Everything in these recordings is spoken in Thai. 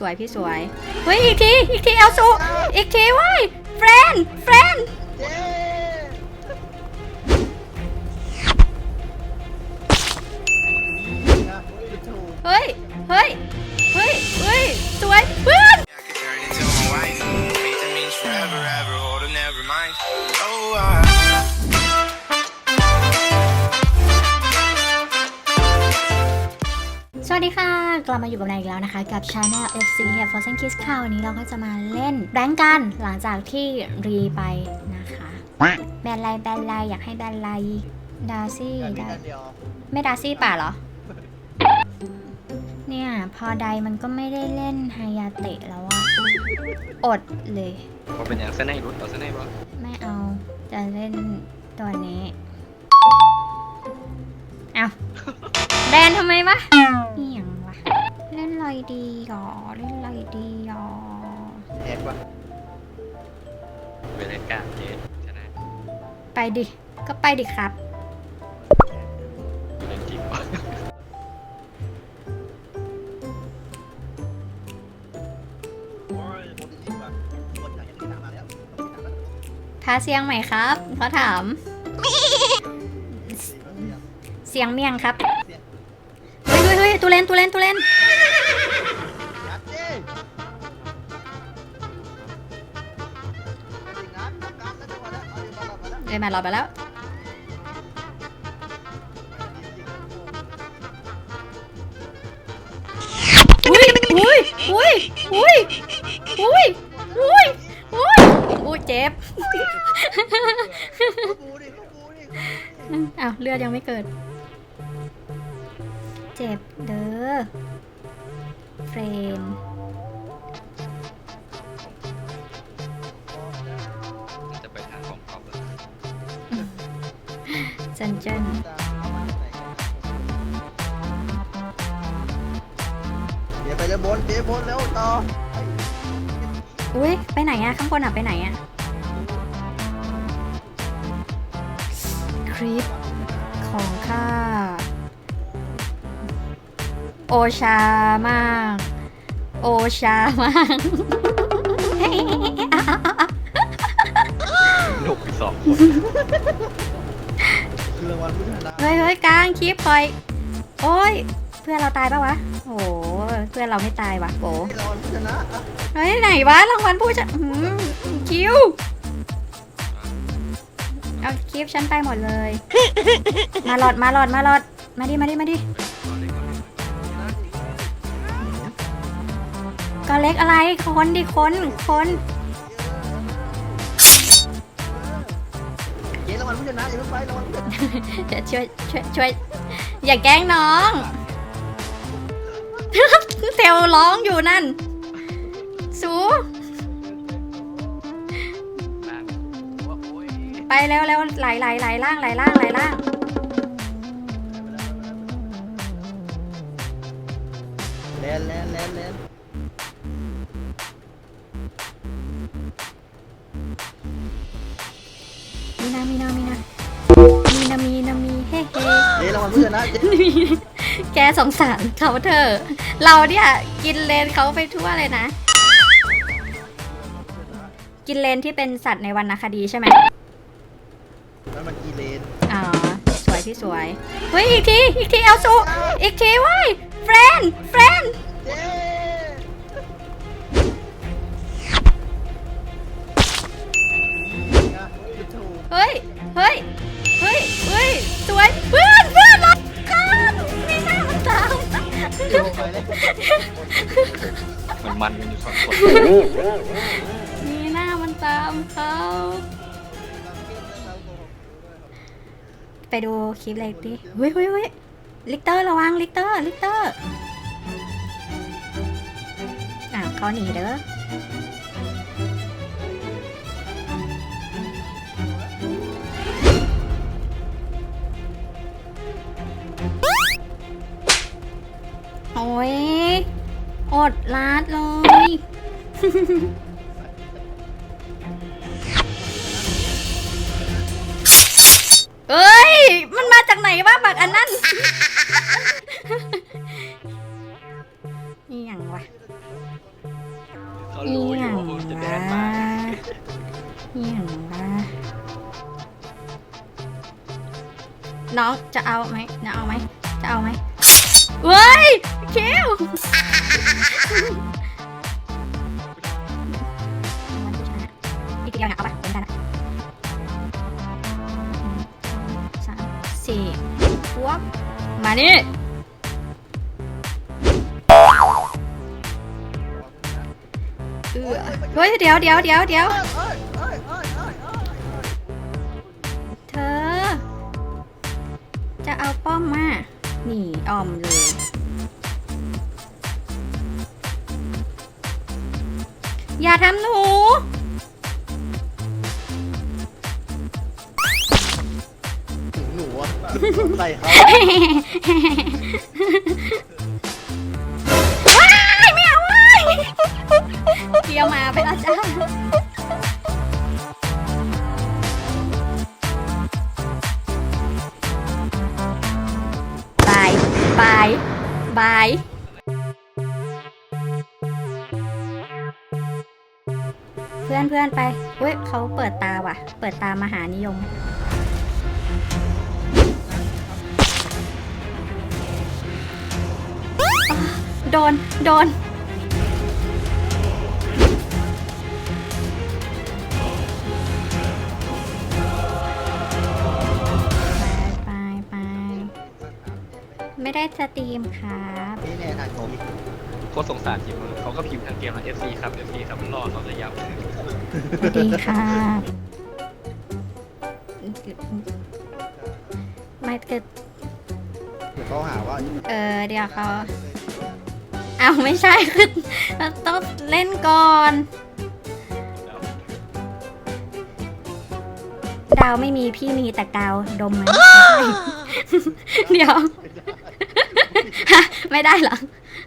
สวยพี่สวยเฮ้ยอีกทีอีกทีเอลซูอีกทีเว้ยเฟรนเฟรนเฮ้ยเฮ้ยเฮ้ยเฮ้ยสวยเพื่อน I could วัสดีค่ะ กลับมาอยู่กับนายอีกแล้วนะคะ กับ Channel FC Here Frozen Kiss ค่ะวันนี้เราก็จะมาเล่นแบงก์กันหลังจากที่รีไปนะคะ แบนไลแบนไลอยากให้แบนไลดาซี่แค่นี้ดากันเดียวไม่ดาซี่ป่าเหรอ เนี่ย พอใดมันก็ไม่ได้เล่นไฮยาเตะแล้วอะอดเลยว่าเป็นอย่างเส้นในรุดเอาเส้นในบ่ไม่เอาจะเล่นตัวนี้เอาแบนทำไมวะนี่ยังวะ ดิ ก็ไปดิครับ เล่นจริงวะโอ้ยหมดจริงปะหมดอย่างที่ถามมาแล้วพาเสียงใหม่ครับเขาถาม เสียงเมียงครับ เฮ้ยเฮ้ยเฮ้ยตูเลนตูเลนตูเลน ดีบอลมาแล้วเดินมารอไปแล้ว อุ้ยอุ้ยอุ้ยอุ้ยอุ้ยอุ้ยอุ้ยอุ้ยเจ็บ กูดิกูดิอ้าวเลือดยังไม่เกิด เจ็บเด้อเฟรน จันเจนเดี๋ยวไปเลยบนเดี๋ยวบนแล้วต่ออุ้ยไปไหนอะข้างบนอะไปไหนอะคลิปของข้าโอชามาก โอชามาก ยกลางคลิปปล่อย โอ้ย เพื่อนเราตายปะวะ โอ้เพื่อนเราไม่ตายวะโกรางวัลผู้ชนะเฮ้ยไหนวะรางวัลผู้ชนะหือคิวเอาคลิปฉันไปหมดเลย มาหลอดมาหลอดมาหลอดมาดิมาดิมาดิก็เล็กอะไรคนดิคนคน เจ๊รางวัลผู้ชนะอย่าเพิ่งไปรางวัลผู้ชนะเดี๋ยวช่วยช่วยช่วย อย่าแกล้งน้องเทลร้องอยู่นั่น สูไปเร็วเร็วไหลไหลไหลล่างไหลล่างไหลล่างแลนแลนแลนแลน ผู้ชนะเจ๊แกสงสารเขาเถอะ เราเนี่ยกินเลนเขาไปทั่วเลยนะ กินเลนที่เป็นสัตว์ในวรรณคดีใช่ไหมแล้วมันกีเลนอ๋อ สวยพี่สวย เฮ้ย อีกที อีกที เอลซูอีกทีเว้ยเฟรนเฟรน เจ๊ มันมันมันอยู่สองคนมีหน้ามันตามเขาไปดูคลิปเลยดิเฮ้ยเฮ้ยเฮ้ยลิกเตอร์ระวังลิกเตอร์ลิกเตอร์อ้าวเขาหนีเด้อ โอ้ย อดลาดเลย เอ้ย มันมาจากไหนวะบักอันนั้น นี่อย่างวะ เขารู้อยู่ว่าผมจะแดนมาเอียงนะน้องจะเอาไหมจะเอาไหม จะเอาไหม เว้ยคิวอีกเดียวเนี่ยเอาไปเป็นกันนะหนึ่งสองสามสี่วับมานี่เออเฮ้ยเดี๋ยวเดี๋ยวเดี๋ยวเดี๋ยว ออมเลย อย่าทำหนูถึงหนูอะใส่เขาว้ายไม่เอาเว้ายเดียวมาไปแล้วจ้า บาย เพื่อนเพื่อนไปเว้ยเขาเปิดตาว่ะ เปิดตามหานิยม โดน โดน ไม่ได้สตรีมครับนี่แน่ทางผมโคตรสงสารทีมมึงเขาก็พิมพ์ทางเกมนะ FC ครับ FC ครับรอเขาระยะสวัสดีค่ะไม่เกิดเดี๋ยวเขาหาว่าเออเดี๋ยวเขาอ้าวไม่ใช่คือต้องเล่นก่อน ดาวไม่มีพี่มีแต่กาวดมไหมไม่ใช่เดี๋ยว ฮะไม่ได้เหรอ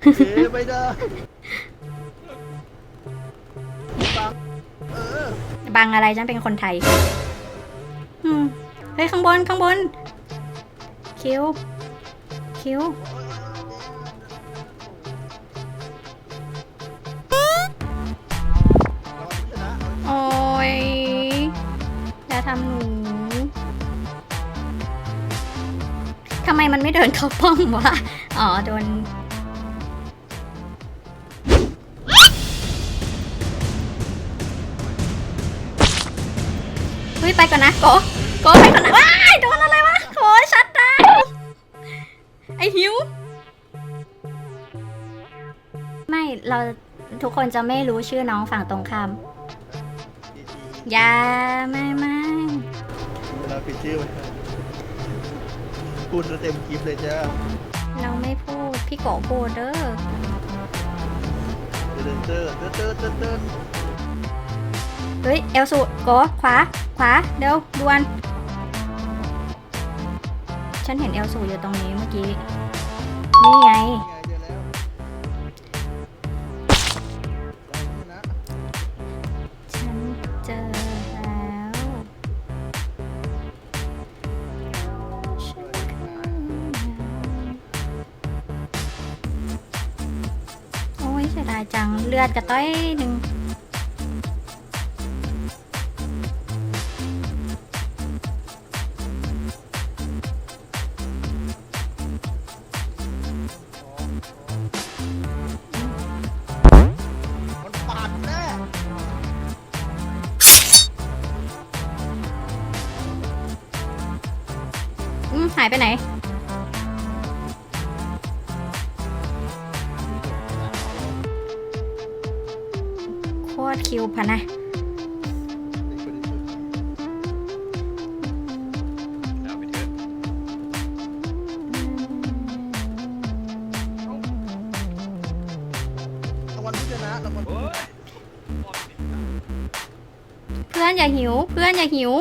เอ๊ะไม่ได้ฟังเออบังอะไรฉันเป็นคนไทย อืม เฮ้ย ข้างบน ข้างบน คิว คิวเราชนะโอ้ยอย่าทำหนู ทำไมมันไม่เดินเข้าป้อมวะ อ๋อ โดน เฮ้ย ไปก่อนนะโกโกไปก่อนนะว้ายโดนอะไรวะโอ้ยชัดดาไอหิว ไม่เราทุกคนจะไม่รู้ชื่อน้องฝั่งตรงข้ามอย่าไม่ไม่เราปิดชื่อไว้ พูดซะเต็มคลิปเลยจ้าเราไม่พูดพี่โกพูดเด้อเดินเดินเดินเดินเดินเดินเฮ้ยเอลสูโกขวา ขวาเร็วด่วน ฉันเห็นเอลสูอยู่ตรงนี้เมื่อกี้ นี่ไงไงเจอแล้วเราชนะฉันเจอายจังเลือดกระต้อยหนึ่งมันปาดแน่อืมหายไปไหน ตรคิวพะนะเอาไปเถอะวัลผู้ชนะรางวัลโอ้ยเพื่อนอย่าหิว เพื่อนอย่าหิว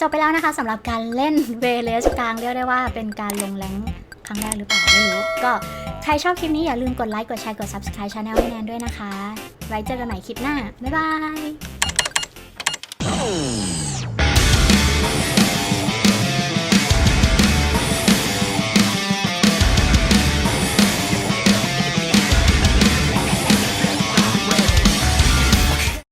จบไปแล้วนะคะสำหรับการเล่นเวเลสกลางเรียกได้ว่าเป็นการลงแรง รั้งแรกหรือเปล่าไม่รู้ ก็ใครชอบคลิปนี้อย่าลืมกดไลค์กดแชร์กด Subscribe Channel ให้แนนด้วยนะคะ ไว้เจอกันใหม่คลิปหน้า บ๊ายบาย